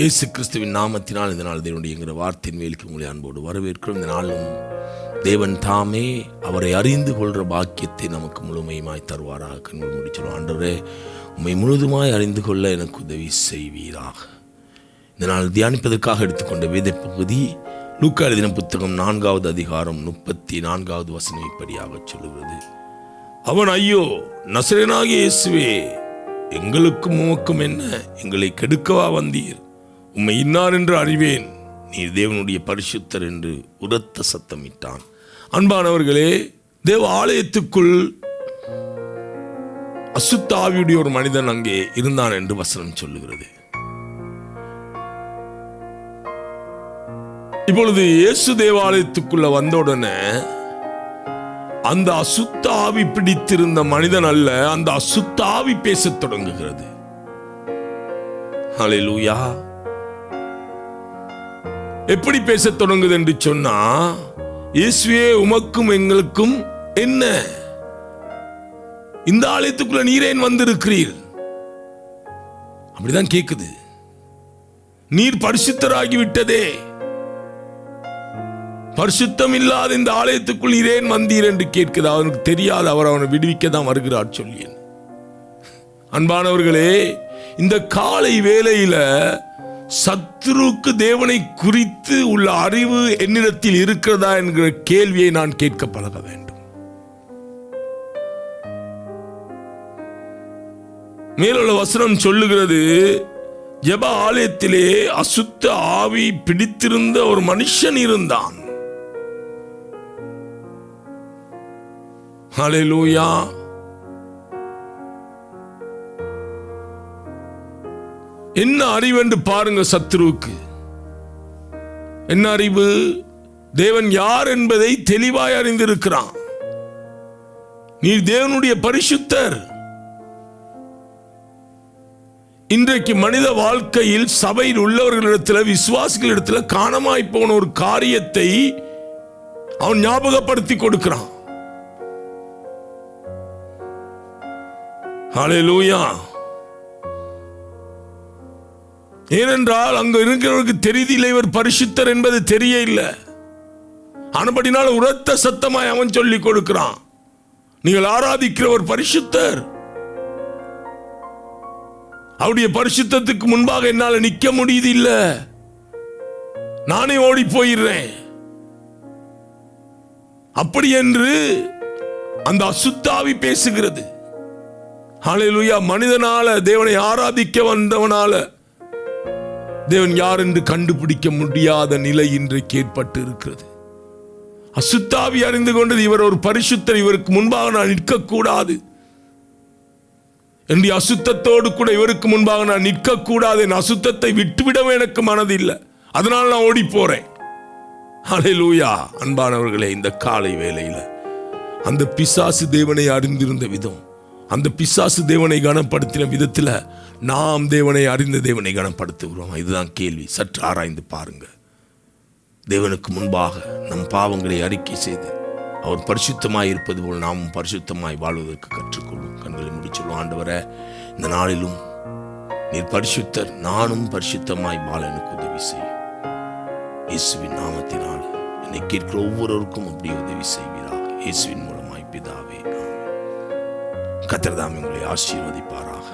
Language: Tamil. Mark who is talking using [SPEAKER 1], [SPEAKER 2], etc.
[SPEAKER 1] இயேசு கிறிஸ்துவின் நாமத்தினால் இந்த நாள் தேவனுடைய என்கிற வார்த்தையின் வேலைக்கு உங்களை அன்போடு வரவேற்கிறோம். இந்த நாளும் தேவன் தாமே அவரை அறிந்து கொள்கிற பாக்கியத்தை நமக்கு முழுமையுமாய் தருவாராக. கண்கள் முடிச்சிடும் ஆண்டவரே உண்மை முழுதுமாய் அறிந்து கொள்ள எனக்கு உதவி செய்வீராக. இந்த நாள் தியானிப்பதற்காக எடுத்துக்கொண்ட வேத பகுதி லூக்கா எழுதின புத்தகம் நான்காவது அதிகாரம் முப்பத்தி நான்காவது வசனம் இப்படியாக சொல்லுகிறது. அவன் ஐயோ நசரனாகிய இயேசுவே எங்களுக்கும் உமக்கும் என்ன? எங்களை கெடுக்கவா வந்தீர்? உம்மை இன்னார் என்று அறிவேன். நீர் தேவனுடைய பரிசுத்தர் என்று உரத்த சத்தமிட்டான். அன்பானவர்களே தேவ ஆலயத்துக்குள் அசுத்தாவியுடைய ஒரு மனிதன் அங்கே இருந்தான் என்று வசனம் சொல்லுகிறது. இப்பொழுது இயேசு தேவாலயத்துக்குள்ள வந்தவுடனே அந்த அசுத்தாவி பிடித்திருந்த மனிதன் அல்ல அந்த அசுத்தாவி பேசத் தொடங்குகிறது. லூயா எப்படி பேச தொடங்குது என்று சொன்னா இயேசுவே உமக்கும் எங்களுக்கும் என்ன? இந்த ஆலயத்துக்குள்ள நீரேன் வந்திருக்கிறீர். அப்படிதான் கேக்குது. நீர் பரிசுத்தராகி விட்டதே பரிசுத்தம் இல்லாத இந்த ஆலயத்துக்குள் நீரேன் வந்தீர் என்று கேட்குது. அவனுக்கு தெரியாது அவர் அவனை விடுவிக்க தான் வருகிறார் சொல்லியன். அன்பானவர்களே இந்த காலை வேலையில சத்ருக்கு தேவனை குறித்து உள்ள அறிவு என்னிடத்தில் இருக்கிறதா என்கிற கேள்வியை நான் கேட்க பழக வேண்டும். மேலுள்ள வசனம் சொல்லுகிறது ஜப ஆலயத்திலே அசுத்த ஆவி பிடித்திருந்த ஒரு மனுஷன் இருந்தான். ஹalleluya. என்ன அறிவு என்று பாருங்க சத்ருவுக்கு. என்ன அறிவு? தேவன் யார் என்பதை தெளிவாய் அறிந்திருக்கிறான். நீ தேவனுடைய பரிசுத்தர். இன்றைக்கு மனித வாழ்க்கையில் சபையில் உள்ளவர்களிடத்தில் விசுவாசிகளிடத்தில் காணமாய் போன ஒரு காரியத்தை அவன் ஞாபகப்படுத்தி கொடுக்கிறான். ஹalleluya. ஏனென்றால் அங்கு இருக்கிறவருக்கு தெரிதில்லை இவர் பரிசுத்தர் என்பது தெரிய இல்லை. ஆனபடினால் உரத்த சத்தமாய் அவன் சொல்லி கொடுக்கிறான். நீங்கள் ஆராதிக்கிற ஒரு பரிசுத்தர். அவருடைய பரிசுத்தத்துக்கு முன்பாக என்னால் நிற்க முடியுது இல்லை நானே ஓடி போயிடுறேன் அப்படி என்று அந்த அசுத்தாவி பேசுகிறது. ஹalleluya. மனிதனால தேவனை ஆராதிக்க வந்தவனால தேவன் யார் என்று கண்டுபிடிக்க முடியாத நிலை இன்றைக்கு ஏற்பட்டு இருக்கிறது அசுத்தாவி அறிந்து கொண்டது இவர் ஒரு பரிசுத்தர் இவருக்கு முன்பாக நான் நிற்கக்கூடாது. என்று அசுத்தத்தோடு கூட இவருக்கு முன்பாக நான் நிற்கக்கூடாது என் அசுத்தத்தை விட்டுவிடவே எனக்கு மனதில்லை. அதனால் நான் ஓடி போறேன் ஹalleluya. அன்பானவர்களே இந்த காலை வேலையில் அந்த பிசாசு தேவனை அறிந்திருந்த விதம் அந்த பிசாசு தேவனை கனப்படுத்தின விதத்தில் நாம் தேவனை அறிந்த தேவனை கனப்படுத்துகிறோம். இதுதான் கேள்வி. சற்று ஆராய்ந்து பாருங்க தேவனுக்கு முன்பாக நம் பாவங்களை அறிக்கை செய்து அவர் பரிசுத்தமாய் இருப்பது போல் நாமும் பரிசுத்தமாய் வாழ்வதற்கு கற்றுக்கொள்வோம். கண்களை முடிச்சுள்ளும் ஆண்டவர இந்த நாளிலும் நீர் பரிசுத்தர். நானும் பரிசுத்தமாய் வாழ எனக்கு உதவி செய்யும் இயேசுவின் நாமத்தினால் என்னை கேட்கிற ஒவ்வொருவருக்கும் அப்படி உதவி செய்வீராக. இயேசுவின் மூலமாய் பிதாவே கத்திரதாம் உங்களை ஆசீர்வதிப்பாராக.